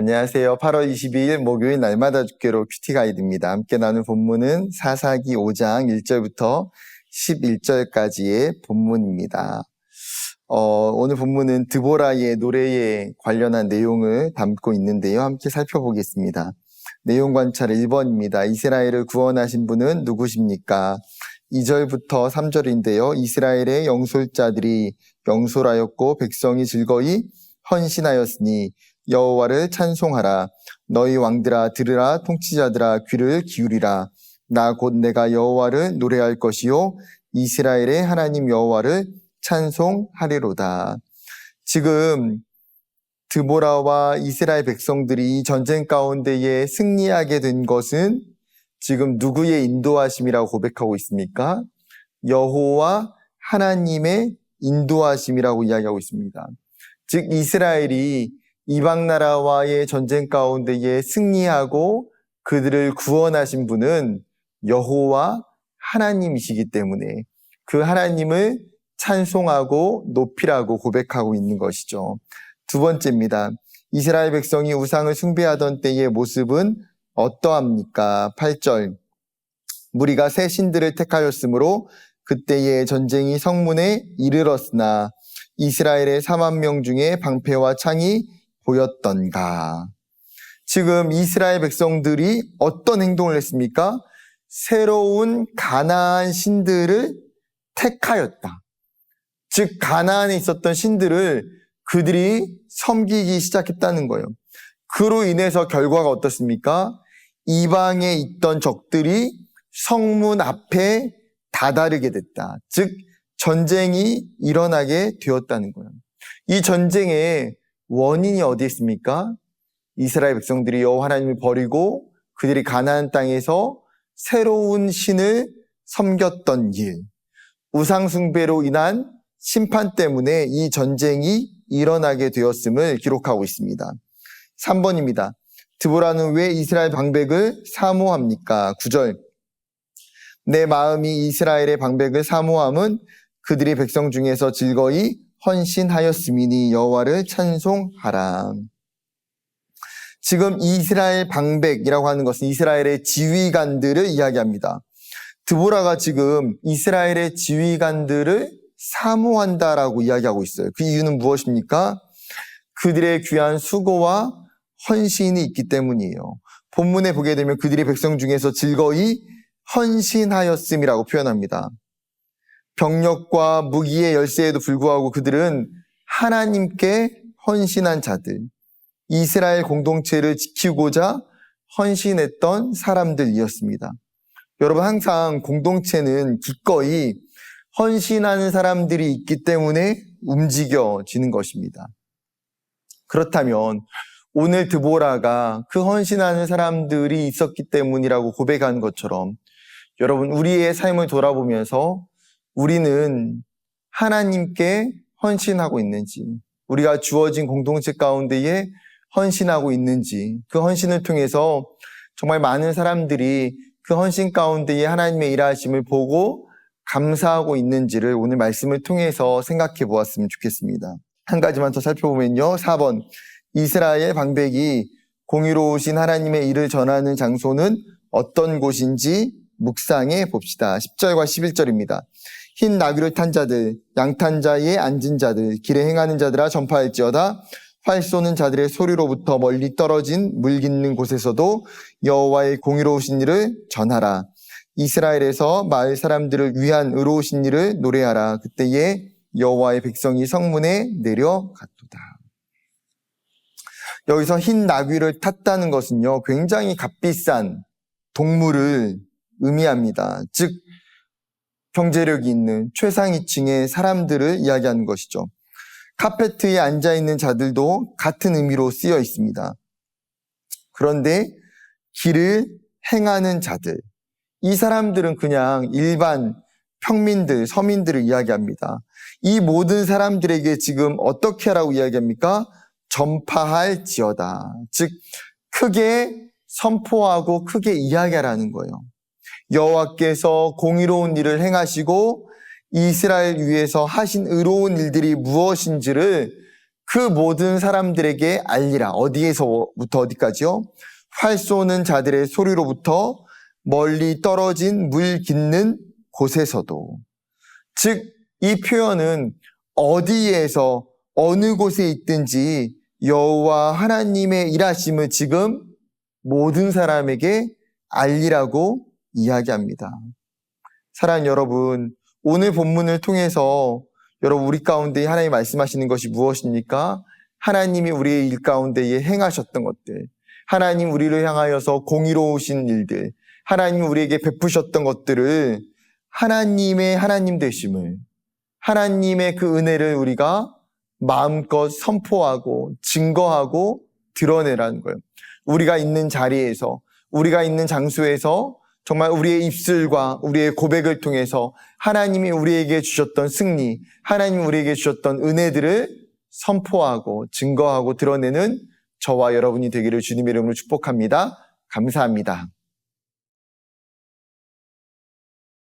안녕하세요. 8월 22일 목요일 날마다 죽게로 큐티 가이드입니다. 함께 나눈 본문은 사사기 5장 1절부터 11절까지의 본문입니다. 어, 오늘 본문은 드보라의 노래에 관련한 내용을 담고 있는데요. 함께 살펴보겠습니다. 내용 관찰 1번입니다. 이스라엘을 구원하신 분은 누구십니까? 2절부터 3절인데요. 이스라엘의 영솔자들이 영솔하였고 백성이 즐거이 헌신하였으니 여호와를 찬송하라. 너희 왕들아 들으라 통치자들아 귀를 기울이라. 나 곧 내가 여호와를 노래할 것이요 이스라엘의 하나님 여호와를 찬송하리로다. 지금 드보라와 이스라엘 백성들이 전쟁 가운데에 승리하게 된 것은 지금 누구의 인도하심이라고 고백하고 있습니까? 여호와 하나님의 인도하심이라고 이야기하고 있습니다. 즉 이스라엘이 이방 나라와의 전쟁 가운데에 승리하고 그들을 구원하신 분은 여호와 하나님이시기 때문에 그 하나님을 찬송하고 높이라고 고백하고 있는 것이죠. 두 번째입니다. 이스라엘 백성이 우상을 숭배하던 때의 모습은 어떠합니까? 8절. 무리가 새 신들을 택하였으므로 그때의 전쟁이 성문에 이르렀으나 이스라엘의 4만 명 중에 방패와 창이 보였던가. 지금 이스라엘 백성들이 어떤 행동을 했습니까? 새로운 가나안 신들을 택하였다. 즉 가나안에 있었던 신들을 그들이 섬기기 시작했다는 거예요. 그로 인해서 결과가 어떻습니까? 이방에 있던 적들이 성문 앞에 다다르게 됐다. 즉 전쟁이 일어나게 되었다는 거예요. 이 전쟁의 원인이 어디 있습니까? 이스라엘 백성들이 여호와 하나님을 버리고 그들이 가나안 땅에서 새로운 신을 섬겼던 일, 우상 숭배로 인한 심판 때문에 이 전쟁이 일어나게 되었음을 기록하고 있습니다. 3번입니다. 드보라는 왜 이스라엘 방백을 사모합니까? 9절. 내 마음이 이스라엘의 방백을 사모함은 그들이 백성 중에서 즐거이 헌신하였음이니 여호와를 찬송하라. 지금 이스라엘 방백이라고 하는 것은 이스라엘의 지휘관들을 이야기합니다. 드보라가 지금 이스라엘의 지휘관들을 사모한다라고 이야기하고 있어요. 그 이유는 무엇입니까? 그들의 귀한 수고와 헌신이 있기 때문이에요. 본문에 보게 되면 그들이 백성 중에서 즐거이 헌신하였음이라고 표현합니다. 병력과 무기의 열쇠에도 불구하고 그들은 하나님께 헌신한 자들, 이스라엘 공동체를 지키고자 헌신했던 사람들이었습니다. 여러분 항상 공동체는 기꺼이 헌신하는 사람들이 있기 때문에 움직여지는 것입니다. 그렇다면 오늘 드보라가 그 헌신하는 사람들이 있었기 때문이라고 고백한 것처럼 여러분 우리의 삶을 돌아보면서 우리는 하나님께 헌신하고 있는지 우리가 주어진 공동체 가운데에 헌신하고 있는지 그 헌신을 통해서 정말 많은 사람들이 그 헌신 가운데에 하나님의 일하심을 보고 감사하고 있는지를 오늘 말씀을 통해서 생각해 보았으면 좋겠습니다. 한 가지만 더 살펴보면요. 4번. 이스라엘 방백이 공의로우신 하나님의 일을 전하는 장소는 어떤 곳인지 묵상해 봅시다. 10절과 11절입니다. 흰 나귀를 탄 자들, 양탄 자에 앉은 자들, 길에 행하는 자들아 전파할지어다. 활 쏘는 자들의 소리로부터 멀리 떨어진 물 깃는 곳에서도 여호와의 공의로우신 일을 전하라. 이스라엘에서 마을 사람들을 위한 의로우신 일을 노래하라. 그때에 여호와의 백성이 성문에 내려갔도다. 여기서 흰 나귀를 탔다는 것은요, 굉장히 값비싼 동물을 의미합니다. 즉, 경제력이 있는 최상위층의 사람들을 이야기하는 것이죠. 카페트에 앉아 있는 자들도 같은 의미로 쓰여 있습니다. 그런데 길을 행하는 자들, 이 사람들은 그냥 일반 평민들, 서민들을 이야기합니다. 이 모든 사람들에게 지금 어떻게 하라고 이야기합니까? 전파할 지어다. 즉, 크게 선포하고 크게 이야기하라는 거예요. 여호와께서 공의로운 일을 행하시고 이스라엘 위에서 하신 의로운 일들이 무엇인지를 그 모든 사람들에게 알리라. 어디에서부터 어디까지요? 활 쏘는 자들의 소리로부터 멀리 떨어진 물 깃는 곳에서도. 즉, 이 표현은 어디에서 어느 곳에 있든지 여호와 하나님의 일하심을 지금 모든 사람에게 알리라고 이야기합니다. 사랑 여러분, 오늘 본문을 통해서 여러분 우리 가운데 하나님 말씀하시는 것이 무엇입니까? 하나님이 우리의 일 가운데에 행하셨던 것들, 하나님 우리를 향하여서 공의로우신 일들, 하나님 우리에게 베푸셨던 것들을 하나님의 하나님 되심을, 하나님의 그 은혜를 우리가 마음껏 선포하고 증거하고 드러내라는 거예요. 우리가 있는 자리에서, 우리가 있는 장소에서 정말 우리의 입술과 우리의 고백을 통해서 하나님이 우리에게 주셨던 승리, 하나님 우리에게 주셨던 은혜들을 선포하고 증거하고 드러내는 저와 여러분이 되기를 주님의 이름으로 축복합니다. 감사합니다.